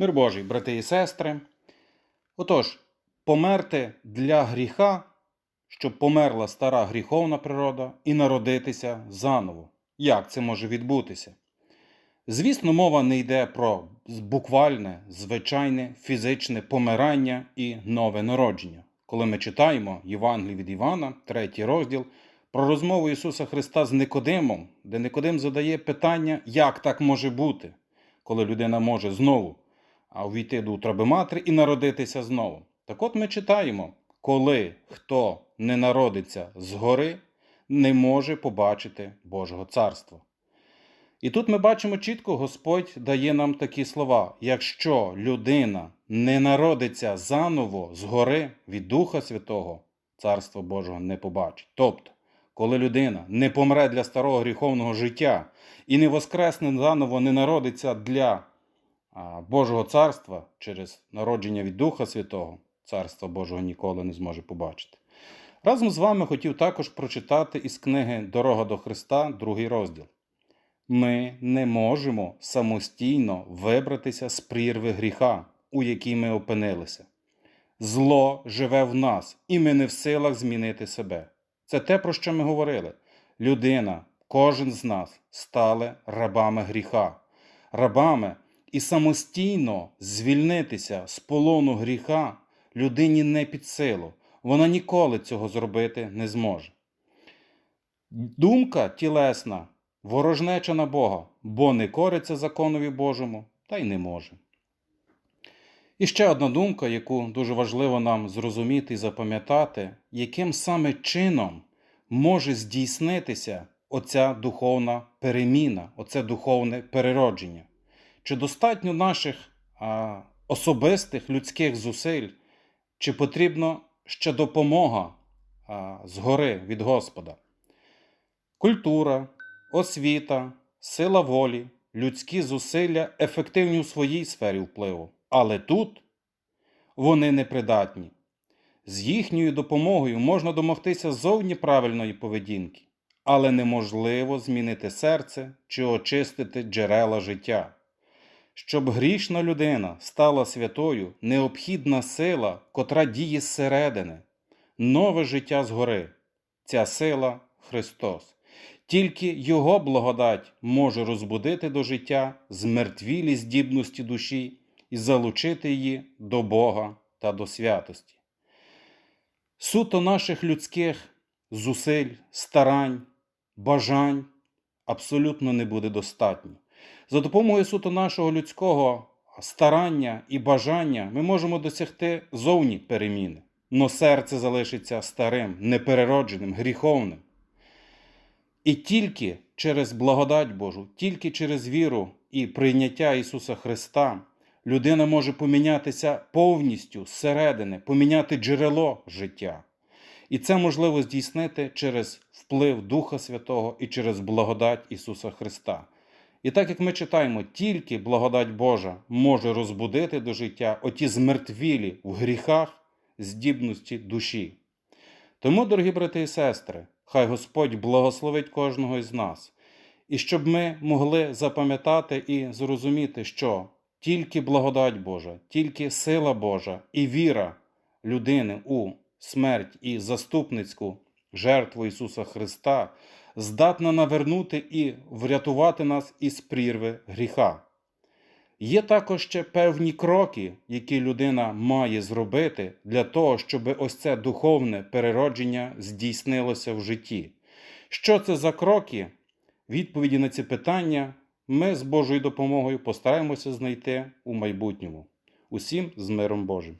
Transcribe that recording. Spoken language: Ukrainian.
Мир Божий, брати і сестри. Отож, померти для гріха, щоб померла стара гріховна природа і народитися заново. Як це може відбутися? Звісно, мова не йде про буквальне, звичайне фізичне помирання і нове народження. Коли ми читаємо Євангелії від Івана, третій розділ, про розмову Ісуса Христа з Никодимом, де Никодим задає питання, як так може бути, коли людина може знову увійти до утроби матері і народитися знову. Так от ми читаємо, коли хто не народиться згори, не може побачити Божого царства. І тут ми бачимо чітко, Господь дає нам такі слова: якщо людина не народиться заново згори від Духа Святого, Царство Божого не побачить. Тобто, коли людина не помре для старого гріховного життя і не воскресне заново, не народиться для а, Божого царства через народження від Духа Святого, Царства Божого ніколи не зможе побачити. Разом з вами хотів також прочитати із книги Дорога до Христа, другий розділ. Ми не можемо самостійно вибратися з прірви гріха, у якій ми опинилися. Зло живе в нас, і ми не в силах змінити себе. Це те, про що ми говорили. Людина, кожен з нас стали рабами гріха, рабами і самостійно звільнитися з полону гріха людині не під силу. Вона ніколи цього зробити не зможе. Думка тілесна, ворожнеча на Бога, бо не кориться законові Божому, та й не може. І ще одна думка, яку дуже важливо нам зрозуміти і запам'ятати, яким саме чином може здійснитися оця духовна переміна, оце духовне переродження. Чи достатньо наших а, особистих людських зусиль, чи потрібна ще допомога а, згори від Господа? Культура, освіта, сила волі, людські зусилля ефективні у своїй сфері впливу. Але тут вони непридатні. З їхньою допомогою можна домогтися зовні правильної поведінки, але неможливо змінити серце чи очистити джерела життя. Щоб грішна людина стала святою, необхідна сила, котра діє зсередини, нове життя згори. Ця сила Христос. Тільки Його благодать може розбудити до життя змертвілі здібності душі і залучити її до Бога та до святості. Суто наших людських зусиль, старань, бажань абсолютно не буде достатньо. За допомогою суто нашого людського старання і бажання ми можемо досягти зовні переміни, но серце залишиться старим, непереродженим, гріховним. І тільки через благодать Божу, тільки через віру і прийняття Ісуса Христа людина може помінятися повністю зсередини, поміняти джерело життя. І це можливо здійснити через вплив Духа Святого і через благодать Ісуса Христа. І так як ми читаємо, тільки благодать Божа може розбудити до життя оті змертвілі в гріхах здібності душі. Тому, дорогі брати і сестри, хай Господь благословить кожного із нас, і щоб ми могли запам'ятати і зрозуміти, що тільки благодать Божа, тільки сила Божа і віра людини у смерть і заступницьку жертву Ісуса Христа здатна навернути і врятувати нас із прірви гріха. Є також ще певні кроки, які людина має зробити для того, щоб ось це духовне переродження здійснилося в житті. Що це за кроки? Відповіді на ці питання ми з Божою допомогою постараємося знайти у майбутньому. Усім з миром Божим!